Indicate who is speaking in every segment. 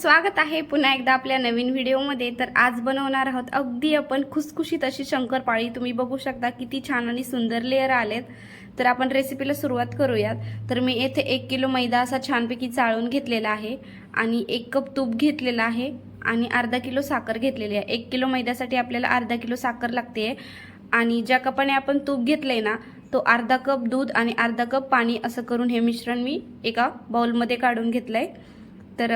Speaker 1: स्वागत आहे पुन्हा एकदा आपल्या नवीन व्हिडिओमध्ये. तर आज बनवणार आहोत अगदी आपण खुसखुशीत अशी शंकरपाळी. तुम्ही बघू शकता किती छान आणि सुंदर लेअर आलेत. तर आपण रेसिपीला सुरुवात करूयात. तर मी येथे एक किलो मैदा असा छानपैकी चाळून घेतलेला आहे आणि एक कप तूप घेतलेला आहे आणि अर्धा किलो साखर घेतलेली आहे. एक किलो मैद्यासाठी आपल्याला अर्धा किलो साखर लागते. आणि ज्या कपाने आपण तूप घेतलंय ना तो अर्धा कप दूध आणि अर्धा कप पाणी असं करून हे मिश्रण मी एका बाउलमध्ये काढून घेतलंय. तर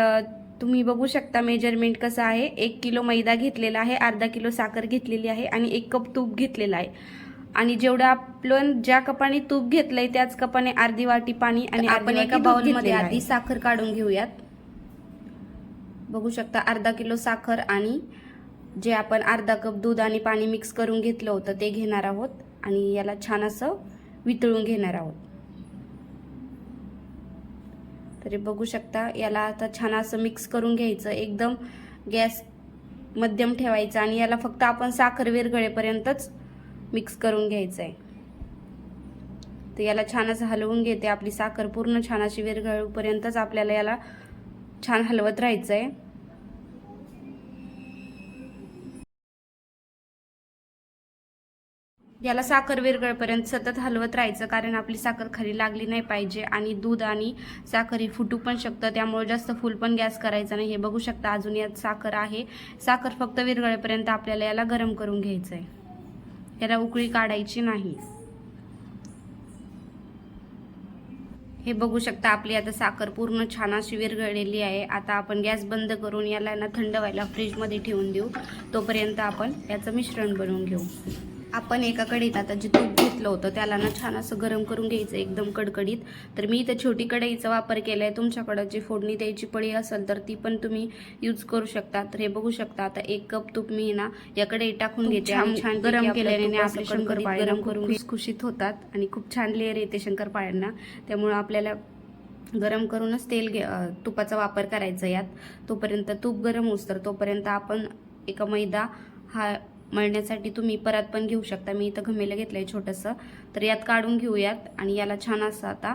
Speaker 1: तुम्ही बघू शकता मेजरमेंट कसं आहे. एक किलो मैदा घेतलेला आहे अर्धा किलो साखर घेतलेली आहे आणि एक कप तूप घेतलेलं आहे. आणि जेवढं आपण ज्या कपाने तूप घेतलंय त्याच कपाने अर्धी वाटी पाणी आणि आपण एका बाउलमध्ये आधी साखर काढून घेऊयात. बघू शकता अर्धा किलो साखर आणि जे आपण अर्धा कप दूध आणि पाणी मिक्स करून घेतलं होतं ते घेणार आहोत. आणि याला छान असं वितळून घेणार आहोत. तरी बघू शकता. याला आता छान असं मिक्स करून घ्यायचं. एकदम गॅस मध्यम ठेवायचा आणि याला फक्त आपण साखर विरघळेपर्यंतच मिक्स करून घ्यायचं आहे तर याला छान असं हलवून घेते. आपली साखर पूर्ण छान अशी विरघळूपर्यंतच आपल्याला याला छान हलवत राहायचं आहे याला साखर विरगळपर्यंत सतत हलवत राहायचं कारण आपली साखर खाली लागली नाही पाहिजे आणि दूध आणि साखर ही फुटू पण शकतं. त्यामुळे जास्त फुल पण गॅस करायचा नाही. हे बघू शकता अजून यात साखर आहे. साखर फक्त विरगळेपर्यंत आपल्याला याला गरम करून घ्यायचं आहे याला उकळी काढायची नाही. हे बघू शकता आपली आता साखर पूर्ण छान अशी विरघळलेली आहे. आता आपण गॅस बंद करून याला ना थंड व्हायला फ्रीजमध्ये ठेवून देऊ. तोपर्यंत आपण याचं मिश्रण बनवून घेऊ. आपण एका कढईत आता जे तूप घेतलं होतं त्याला ना छान असं गरम करून घ्यायचं एकदम कडकडीत. तर मी इथं छोटी कढईचा वापर केला आहे तुमच्याकडं जी फोडणी द्यायची पळी असेल तर ती पण तुम्ही यूज करू शकता. तर हे बघू शकता आता एक कप तूप मी ना या कढईत टाकून घेते छान गरम केल्याने आपले शंकरपाळे गरम करून खुसखुशीत होतात आणि खूप छान लेअर येते शंकरपाळ्यांना त्यामुळं आपल्याला गरम करूनच तेल घे तुपाचा वापर करायचा यात. तोपर्यंत तूप गरम होस तर तोपर्यंत आपण एका मैदा हा मळण्यासाठी तुम्ही परत पण घेऊ शकता. मी इथं घमेलं घेतलं आहे छोटंसं. तर यात काढून घेऊयात आणि याला छान असं आता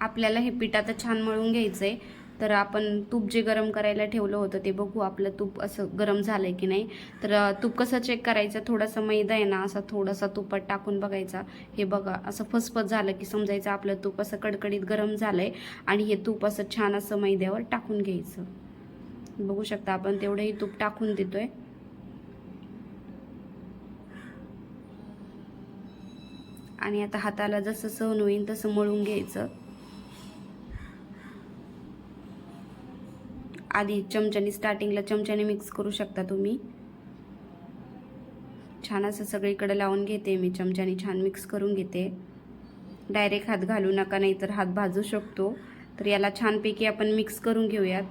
Speaker 1: आपल्याला हे पीठ आता छान मळून घ्यायचं आहे तर आपण तूप जे गरम करायला ठेवलं होतं ते बघू आपलं तूप असं गरम झालंय की नाही. तर तूप कसं चेक करायचं? थोडासा मैदा आहे ना असा थोडासा तुपात टाकून बघायचा. हे बघा असं फसफस झालं की समजायचं आपलं तूप असं कडकडीत गरम झालंय आणि हे तूप असं छान असं मैद्यावर टाकून घ्यायचं. बघू शकता आपण तेवढंही तूप टाकून देतोय. आणि आता हाताला जसं सहन होईल तसं मळून घ्यायचं. आधी चमच्याने स्टार्टिंगला चमच्याने मिक्स करू शकता तुम्ही. छान असं सगळीकडे लावून घेते मी चमच्याने छान मिक्स करून घेते. डायरेक्ट हात घालू नका नाही तर हात भाजू शकतो. तर याला छानपैकी आपण मिक्स करून घेऊयात.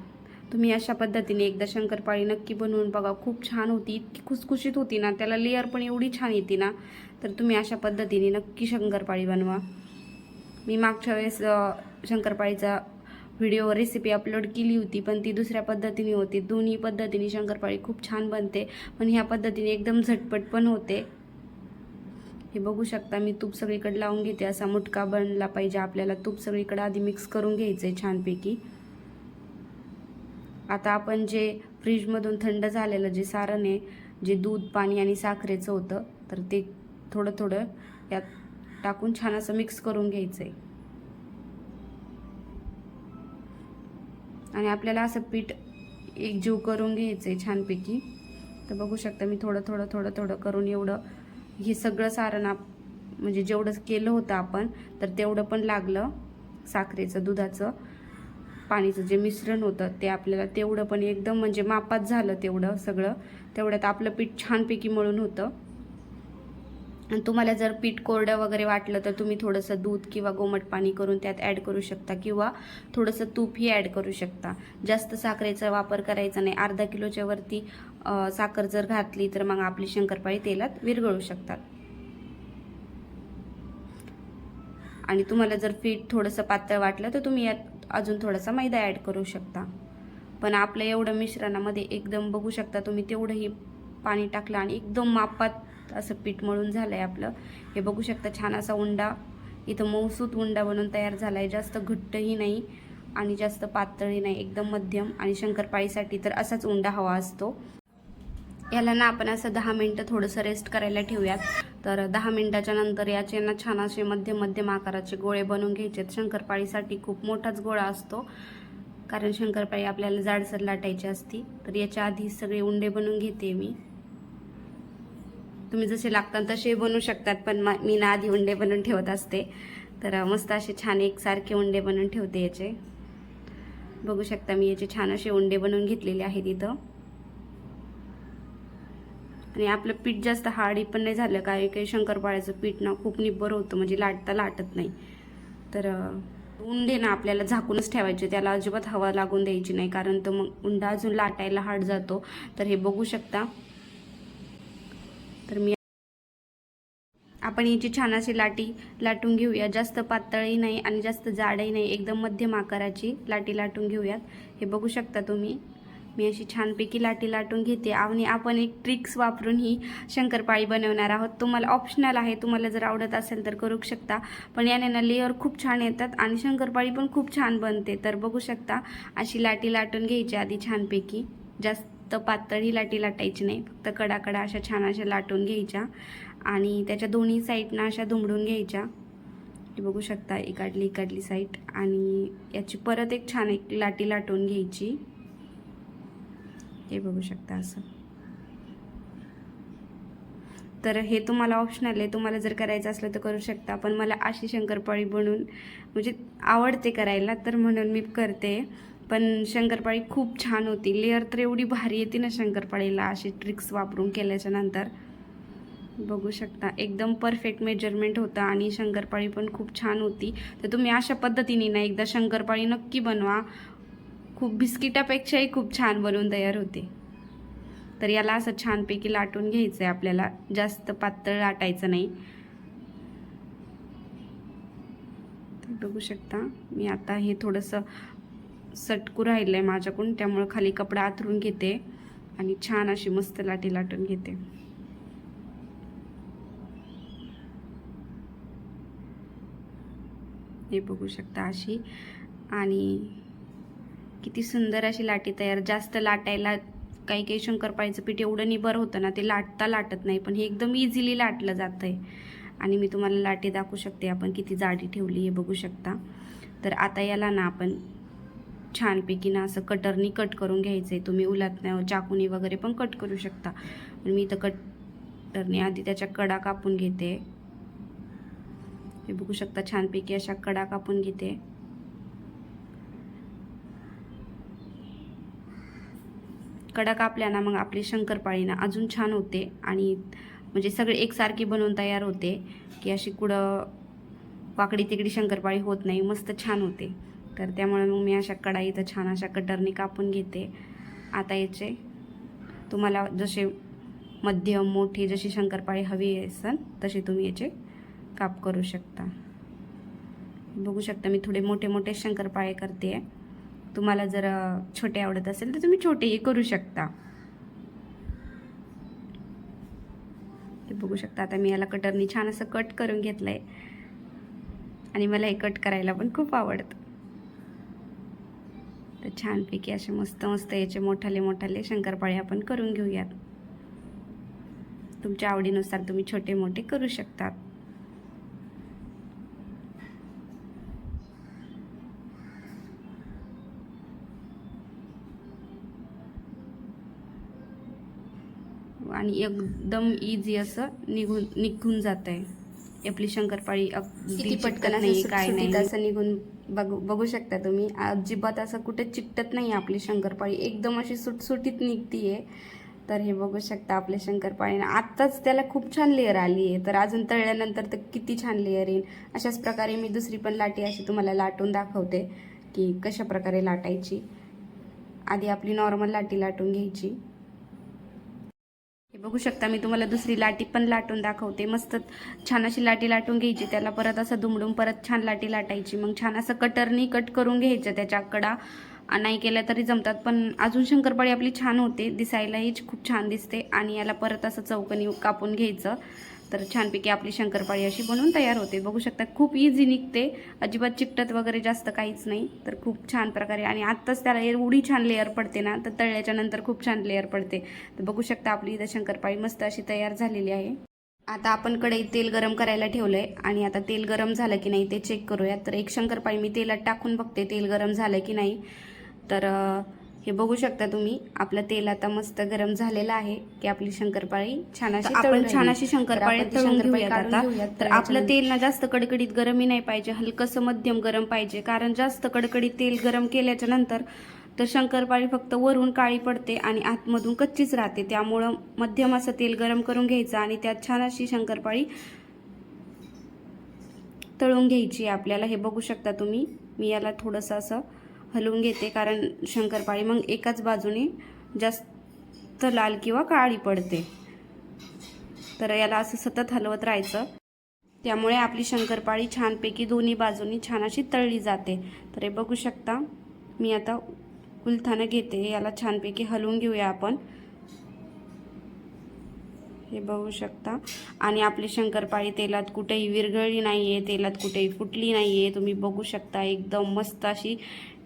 Speaker 1: तुम्ही अशा पद्धतीने एकदा शंकरपाळी नक्की बनवून बघा. खूप छान होती. इतकी खुसखुशीत होती ना. त्याला लेअर पण एवढी छान येते ना. तर तुम्ही अशा पद्धतीने नक्की शंकरपाळी बनवा. मी मागच्या वेळेस शंकरपाळीचा व्हिडिओ रेसिपी अपलोड केली होती पण ती दुसऱ्या पद्धतीने होती. दोन्ही पद्धतीने शंकरपाळी खूप छान बनते. पण ह्या पद्धतीने एकदम झटपट पण होते. हे बघू शकता मी तूप सगळीकडे लावून घेते. असा मुटका बनला पाहिजे आपल्याला. तूप सगळीकडे आधी मिक्स करून घ्यायचं आहे छानपैकी. आता आपण जे फ्रीजमधून थंड झालेलं जे सारण आहे जे दूध पाणी आणि साखरेचं होतं तर ते थोडं थोडं यात टाकून छान असं मिक्स करून घ्यायचं आहे आणि आपल्याला असं पीठ एकजीव करून घ्यायचं आहे छानपैकी. तर बघू शकता मी थोडं थोडं थोडं थोडं करून एवढं हे सगळं सारण आप म्हणजे जेवढं केलं होतं आपण तर तेवढं पण लागलं साखरेचं दुधाचं. पाणीचं जे मिश्रण होतं ते आपल्याला तेवढं पण एकदम म्हणजे मापात झालं तेवढं सगळं. तेवढ्यात आपलं पीठ छानपैकी मळून होतं. आणि तुम्हाला जर पीठ कोरडं वगैरे वाटलं तर तुम्ही थोडंसं दूध किंवा गोमट पाणी करून त्यात ॲड करू शकता किंवा थोडंसं तूपही ॲड करू शकता. जास्त साखरेचा वापर करायचा नाही. अर्धा किलोच्या वरती साखर जर घातली तर मग आपली शंकरपाळी तेलात विरघळू शकतात. आणि तुम्हाला जर पीठ थोडंसं पातळ वाटलं तर तुम्ही यात अजून थोडासा मैदा ॲड करू शकता. पण आपलं एवढं मिश्रणामध्ये एकदम बघू शकता तुम्ही तेवढंही पाणी टाकलं आणि एकदम मापात असं पीठ मळून झालं आहे आपलं. हे बघू शकता छान असा उंडा इथं मौसूत उंडा बनून तयार झाला आहे जास्त घट्टही नाही आणि जास्त पातळी नाही एकदम मध्यम. आणि शंकरपाळीसाठी तर असाच उंडा हवा असतो. याला ना आपण असं दहा मिनटं थोडंसं रेस्ट करायला ठेवूयात. तर दहा मिनटाच्या नंतर याचे ना छान असे मध्यम मध्यम आकाराचे गोळे बनवून घ्यायचे आहेत शंकरपाळीसाठी खूप मोठाच गोळा असतो. कारण शंकरपाळी आपल्याला जाडसर लाटायची असती. तर याच्या आधी सगळे उंडे बनवून घेते मी. तुम्ही जसे लागतात तसे बनवू शकतात पण मी ना आधी उंडे बनवून ठेवत असते. तर मस्त असे छान एकसारखे उंडे बनवून ठेवते याचे. बघू शकता मी याचे छान असे उंडे बनवून घेतलेले आहेत इथं. आणि आपलं पीठ जास्त हार्डी पण नाही झालं. काय काही शंकरपाळ्याचं पीठ ना खूप निब्बर होतं म्हणजे लाटता लाटत नाही. तर उंडे ना आपल्याला झाकूनच ठेवायचे त्याला अजिबात हवा लागून द्यायची नाही कारण तो मग उंडा अजून लाटायला हाड जातो. तर हे बघू शकता. तर मी आपण याची छान अशी लाटी लाटून घेऊया. जास्त पातळही नाही आणि जास्त जाडही नाही. एकदम मध्यम आकाराची लाटी लाटून घेऊयात. हे बघू शकता तुम्ही. मी अशी छानपैकी लाटी लाटून घेते. आणि आपण एक ट्रिक्स वापरून ही शंकरपाळी बनवणार आहोत. तुम्हाला ऑप्शनल आहे. तुम्हाला जर आवडत असेल तर करू शकता. पण याने ना लेअर खूप छान येतात आणि शंकरपाळी पण खूप छान बनते. तर बघू शकता अशी लाटी लाटून घ्यायची आधी छानपैकी. जास्त पातळी लाटी लाटायची नाही. फक्त कडाकडा अशा छान अशा लाटून घ्यायच्या आणि त्याच्या दोन्ही साईडना अशा दुमडून घ्यायच्या. बघू शकता इकडली इकडली साईड आणि याची परत एक छान एक लाटी लाटून घ्यायची. हे बघू शकता असं. तर हे तुम्हाला ऑप्शनल आहे. तुम्हाला जर करायचं असलं तर करू शकता. पण मला अशी शंकरपाळी बनवून म्हणजे आवडते करायला तर म्हणून मी करते. पण शंकरपाळी खूप छान होती. लेअर तर एवढी भारी येते ना शंकरपाळीला अशी ट्रिक्स वापरून केल्याच्यानंतर. बघू शकता. एकदम परफेक्ट मेजरमेंट होतं आणि शंकरपाळी पण खूप छान होती. तर तुम्ही अशा पद्धतीने ना एकदा शंकरपाळी नक्की बनवा. खूप बिस्किटापेक्षाही खूप छान बनवून तयार होते. तर याला असं छानपैकी लाटून घ्यायचं आहे आपल्याला. जास्त पातळ लाटायचं नाही. बघू शकता मी आता हे थोडंसं सटकू राहिलं आहे माझ्याकडून त्यामुळं खाली कपडा आथरून घेते आणि छान अशी मस्त लाटी लाटून घेते. हे बघू शकता अशी आणि किती सुंदर अशी लाटी तयार जास्त लाटायला काही काही शंकरपाळीचं पीठ एवढं निबर होतं ना ते लाटता लाटत नाही पण हे एकदम इझिली लाटलं जातं आहे आणि मी तुम्हाला लाटी दाखवू शकते आपण किती जाडी ठेवली हे बघू शकता. तर आता याला ना आपण छानपैकी ना असं कटरनी कट करून घ्यायचं आहे तुम्ही उलातनं चाकूनी वगैरे पण कट करू शकता. पण मी इथं कटरनी आधी त्याच्या कडा कापून घेते. हे बघू शकता छानपैकी अशा कडा कापून घेते. कडा कापल्या ना मग आपली शंकरपाळी ना अजून छान होते. आणि म्हणजे सगळे एकसारखी बनवून तयार होते की अशी कुठं वाकडी तिकडी शंकरपाळी होत नाही मस्त छान होते. तर त्यामुळे मग मी अशा कडा इथं छान अशा कटरने कापून घेते. आता याचे तुम्हाला जसे मध्यम मोठी जशी शंकरपाळी हवी असेल तशी तुम्ही याचे काप करू शकता. बघू शकता मी थोडे मोठे मोठे शंकरपाळे करते. आहे तुम्हाला जर छोटे आवडत असेल तर तुम्ही छोटेही करू शकता. हे बघू शकता आता मी याला कटरनी छान असं कट करून घेतलं आहे आणि मला हे कट करायला पण खूप आवडतं. तर छानपैकी असे मस्त मस्त याचे मोठाले मोठाले शंकरपाळे आपण करून घेऊयात. तुमच्या आवडीनुसार तुम्ही छोटे मोठे करू शकतात. आणि एकदम इझी असं निघून निघून जात आहे आपली शंकरपाळी अगदी
Speaker 2: किती पटकन
Speaker 1: नाही काय नाही असं निघून बघू बघू शकता तुम्ही. अजिबात असं कुठे चिकटत नाही आपली शंकरपाळी. एकदम अशी सुटसुटीत निघतीये. तर हे बघू शकता आपल्या शंकरपाळीनं. आत्ताच त्याला खूप छान लेअर आली आहे तर अजून तळल्यानंतर तर किती छान लेअर येईल. अशाच प्रकारे मी दुसरी पण लाटी अशी तुम्हाला लाटून दाखवते की कशा प्रकारे लाटायची. आधी आपली नॉर्मल लाटी लाटून घ्यायची. हे बघू शकता मी तुम्हाला दुसरी लाटी पण लाटून दाखवते. मस्त छान अशी लाटी लाटून घ्यायची त्याला परत असं दुमडून परत छान लाटी लाटायची. मग छान असं कटरनी कट करून घ्यायचं त्याच्या कडा नाही केल्या तरी जमतात पण अजून शंकरपाळी आपली छान होते दिसायलाही खूप छान दिसते. आणि याला परत असं चौकनी कापून घ्यायचं. तर छानपैकी आपली शंकरपाळी अशी बनवून तयार होते. बघू शकता खूप इझी निघते. अजिबात चिकटत वगैरे जास्त काहीच नाही. तर खूप छान प्रकारे आणि आत्ताच त्याला एवढी छान लेअर पडते ना तर तळल्याच्या नंतर खूप छान लेअर पडते. तर बघू शकता आपली इथं शंकरपाळी मस्त अशी तयार झालेली आहे. आता आपण कढईत तेल गरम करायला ठेवलं आहे आणि आता तेल गरम झालं की नाही ते चेक करूया तर एक शंकरपाळी मी तेलात टाकून बघते तेल गरम झालं की नाही. तर हे बघू शकता तुम्ही. आपलं तेल आता मस्त गरम झालेलं आहे की आपली शंकरपाळी छान अशी आपण छान अशी शंकरपाळी आता. तर आपलं तेल ना जास्त कडकडीत गरमही नाही पाहिजे हलकंसं मध्यम गरम पाहिजे. कारण जास्त कडकडीत तेल गरम केल्याच्यानंतर तर शंकरपाळी फक्त वरून काळी पडते आणि आतमधून कच्चीच राहते. त्यामुळं मध्यम असं तेल गरम करून घ्यायचं आणि त्यात छान अशी शंकरपाळी तळून घ्यायची आपल्याला. हे बघू शकता तुम्ही. मी याला थोडंसं असं हलवून घेते कारण शंकरपाळी मग एकाच बाजूने जास्त लाल किंवा काळी पडते. तर याला असं सतत हलवत राहायचं. त्यामुळे आपली शंकरपाळी छानपैकी दोन्ही बाजूनी छान अशी तळली जाते. तर हे बघू शकता मी आता उलथानं घेते. याला छानपैकी हलवून घेऊया आपण. हे बघू शकता. आणि आपली शंकरपाळी तेलात कुठेही विरघळली नाही आहे तेलात कुठेही फुटली नाही आहे तुम्ही बघू शकता एकदम मस्त अशी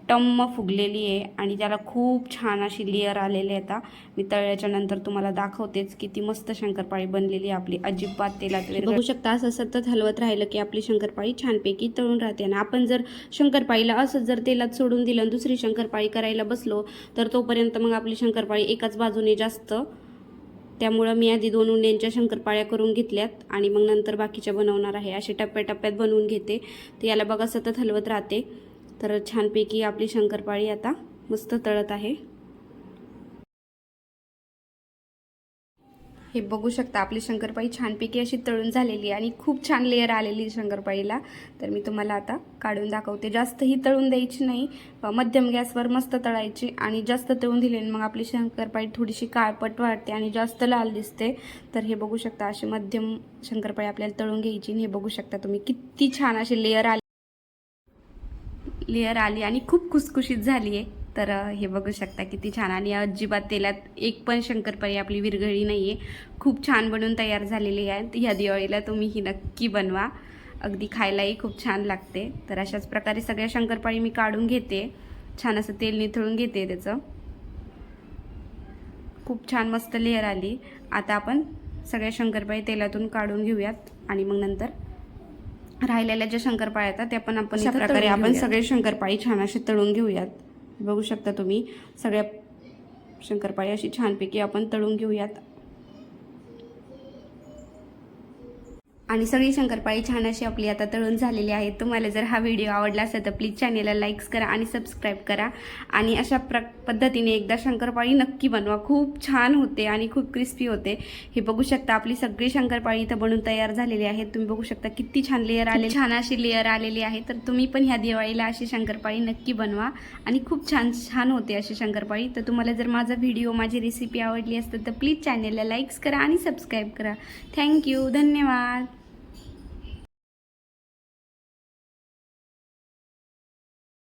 Speaker 1: टम्म फुगलेली आहे आणि त्याला खूप छान अशी लेअर आलेली आहे आता. मी तळल्याच्या नंतर तुम्हाला दाखवतेच किती मस्त शंकरपाळी बनलेली आहे आपली. अजिबात तेलात बघू शकता असं सतत हलवत राहिलं की आपली शंकरपाळी छानपैकी तळून राहते. आणि आपण जर शंकरपाळीला असं जर तेलात सोडून दिलं आणि दुसरी शंकरपाळी करायला बसलो तर तोपर्यंत मग आपली शंकरपाळी एकाच बाजूने जास्त. त्यामुळं मी आधी दोन उंड्यांच्या शंकरपाळ्या करून घेतल्यात आणि मग नंतर बाकीच्या बनवणार आहे. असे टप्प्याटप्प्यात बनवून घेते. तर याला बघा सतत हलवत राहते. तर छानपैकी आपली शंकरपाळी आता मस्त तळत आहे. हे बघू शकता आपली शंकरपाळी छानपैकी अशी तळून झालेली आहे आणि खूप छान लेअर आलेली आहे शंकरपाळीला. तर मी तुम्हाला आता काढून दाखवते. जास्तही तळून द्यायची नाही मध्यम गॅसवर मस्त तळायची आणि जास्त तळून दिले मग आपली शंकरपाळी थोडीशी काळपट वाढते आणि जास्त लाल दिसते. तर हे बघू शकता अशी मध्यम शंकरपाळी आपल्याला तळून घ्यायची आणि हे बघू शकता तुम्ही किती छान अशी लेअर आली लेअर आली आणि खूप खुसखुशीत झाली आहे. तर हे बघू शकता किती छान. आणि अजिबात तेलात एक पण शंकरपाळी आपली विरघळी नाही आहे खूप छान बनवून तयार झालेली आहे. ह्या दिवाळीला तुम्ही ही नक्की बनवा. अगदी खायलाही खूप छान लागते. तर अशाच प्रकारे सगळ्या शंकरपाळी मी काढून घेते. छान असं तेल निथळून घेते त्याचं. खूप छान मस्त लेअर आली. आता आपण सगळ्या शंकरपाळी तेलातून काढून घेऊयात. आणि मग नंतर राहिलेल्या ज्या शंकरपाळ्या येतात त्या पण आपण अशा प्रकारे आपण सगळे शंकरपाळी छान असे तळून घेऊयात. बघू शकता तुम्ही सगळ्या शंकरपाळी अशी छानपैकी आपण तळून घेऊयात. आणि सगळी शंकरपाळी छान अशी आपली आता तळून झालेली आहे. तुम्हाला जर हा व्हिडिओ आवडला असेल तर प्लीज चॅनेलला लाईक्स करा आणि सबस्क्राईब करा. आणि अशा प्र पद्धतीने एकदा शंकरपाळी नक्की बनवा. खूप छान होते आणि खूप क्रिस्पी होते. हे बघू शकता आपली सगळी शंकरपाळी इथं बनून तयार झालेली आहे तुम्ही बघू शकता किती छान लेअर आले छान अशी लेअर आलेली आहे. तर तुम्ही पण ह्या दिवाळीला अशी शंकरपाळी नक्की बनवा. आणि खूप छान छान होते अशी शंकरपाळी. तर तुम्हाला जर माझा व्हिडिओ माझी रेसिपी आवडली असेल तर प्लीज चॅनेलला लाईक्स करा आणि सबस्क्राईब करा. थँक्यू धन्यवाद.